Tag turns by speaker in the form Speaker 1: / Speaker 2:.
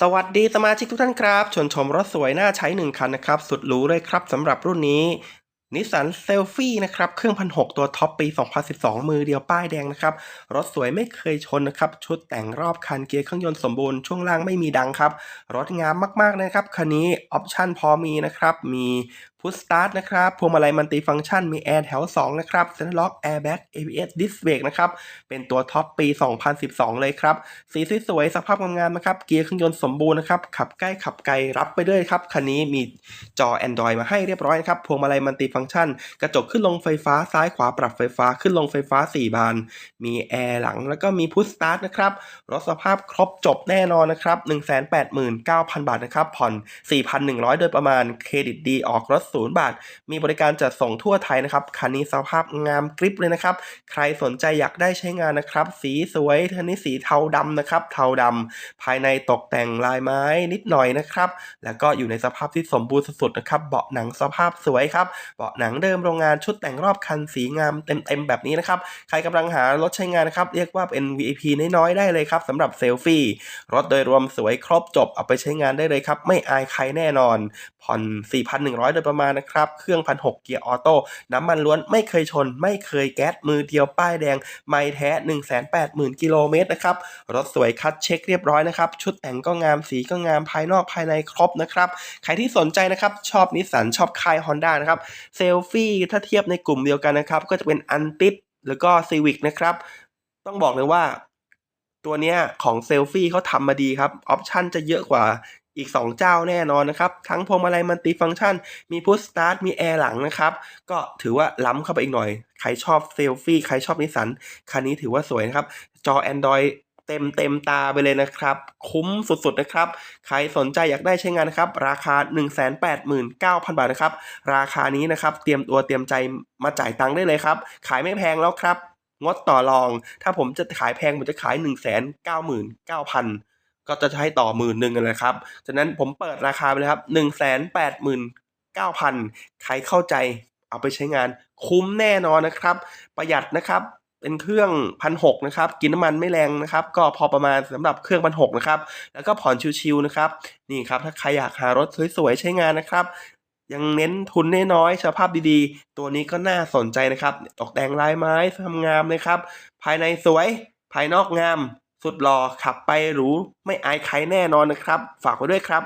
Speaker 1: สวัสดีสมาชิกทุกท่านครับ ชวนชมรถสวยน่าใช้หนึ่งคันนะครับ สุดหรูเลยครับสำหรับรุ่นนี้นิสสันเซลฟี่นะครับ เครื่องพันหตัวท็อปปี 2012 มือเดียวป้ายแดงนะครับ รถสวยไม่เคยชนนะครับ ชุดแต่งรอบคันเกียร์เครื่องยนต์สมบูรณ์ ช่วงล่างไม่มีดังครับ รถงามมากๆนะครับ คันนี้ออปชั่นพอมีนะครับ มี พุชสตาร์ทนะครับ พวงมาลัยมันติฟังก์ชันมีแอร์แถว 2 นะครับเซ็นทรัลล็อกแอร์แบ็ก ABS ดิสเบรกนะครับ เป็นตัวท็อปปี 2012 เลยครับ สีสวยๆสภาพงามๆนะครับ เกียร์เครื่องยนต์สมบูรณ์นะครับ ขับใกล้ขับไกลรับไปด้วยครับ คันนี้มีจอ Android มาให้เรียบร้อยนะครับ พวงมาลัยมันติฟังก์ชัน กระจกขึ้นลงไฟฟ้าซ้ายขวาปรับไฟฟ้าขึ้นลงไฟฟ้า 4 บาน มีแอร์หลังแล้วก็มีพุชสตาร์ทนะครับรถสภาพครบจบแน่นอนนะครับ189,000 บาทนะครับผ่อน 4,100 โดยประมาณเครดิตดีออกรถ0บาท มีบริการจัดส่งทั่วไทยนะครับคันนี้สภาพงามกริบเลยนะครับ ใครสนใจอยากได้ใช้งานนะครับ สีสวยคันนี้สีเทาดำนะครับ เทาดำภายในตกแต่งลายไม้นิดหน่อยนะครับ แล้วก็อยู่ในสภาพที่สมบูรณ์สุดๆนะครับ เบาะหนังสภาพสวยครับ เบาะหนังเดิมโรงงานชุดแต่งรอบคันสีงามเต็มๆแบบนี้นะครับ ใครกำลังหารถใช้งานนะครับ เรียกว่าเป็น VIP น้อยๆได้เลยครับสำหรับเซลฟี่ รถโดยรวมสวยครบจบเอาไปใช้งานได้เลยครับ ไม่อายใครแน่นอน ผ่อน 4,100 โดยประมาณนะครับ เครื่อง1,600เกียร์ออโต้น้ำมันล้วนไม่เคยชน ไม่เคยแก๊สมือเดียวป้ายแดง ไม่แท้ 180,000 กิโลเมตรนะครับ รถสวยคัดเช็คเรียบร้อยนะครับ ชุดแต่งก็งามสีก็งามภายนอกภายในครบนะครับ ใครที่สนใจนะครับชอบนิสสันชอบค่าย Honda นะครับเซลฟี่ถ้าเทียบในกลุ่มเดียวกันนะครับ ก็จะเป็นอันติแล้วก็ซีวิกนะครับ ต้องบอกเลยว่าตัวเนี้ยของเซลฟี่เขาทำมาดีครับ ออปชันจะเยอะกว่า อีก 2 เจ้าแน่นอนนะครับ ทั้งพวงมาลัยมันติฟังก์ชัน มีพุชสตาร์ทมีแอร์หลังนะครับ ก็ถือว่าล้ำเข้าไปอีกหน่อย ใครชอบเซลฟี่ ใครชอบนิสันคันนี้ถือว่าสวยนะครับ จอ Android เต็มเต็มตาไปเลยนะครับ คุ้มสุดๆนะครับ ใครสนใจอยากได้ใช้งานนะครับ ราคา 189,000 บาทนะครับ ราคานี้นะครับเตรียมตัวเตรียมใจมาจ่ายตังค์ได้เลยครับ ขายไม่แพงแล้วครับงดต่อรอง ถ้าผมจะขายแพงผมจะขาย 1 9 9 0 0 0 ก็จะให้ต่อหมื่นหนึ่งเลยครับฉะนั้นผมเปิดราคาไปเลยครับ1 8 9 0 0 0ใครเข้าใจเอาไปใช้งานคุ้มแน่นอนนะครับ ประหยัดนะครับเป็นเครื่องพันหกนะครับ กินน้ำมันไม่แรงนะครับ ก็พอประมาณสำหรับเครื่องพันหกนะครับ แล้วก็ผ่อนชิวๆนะครับ นี่ครับ ถ้าใครอยากหารถสวยๆใช้งานนะครับ ยังเน้นทุนน้อยๆสภาพดีๆ ตัวนี้ก็น่าสนใจนะครับ ตกแต่งลายไม้ทำงามเลยครับ ภายในสวย ภายนอกงาม สุดหล่อขับไปหรูไม่อายใครแน่นอนนะครับ ฝากไว้ด้วยครับ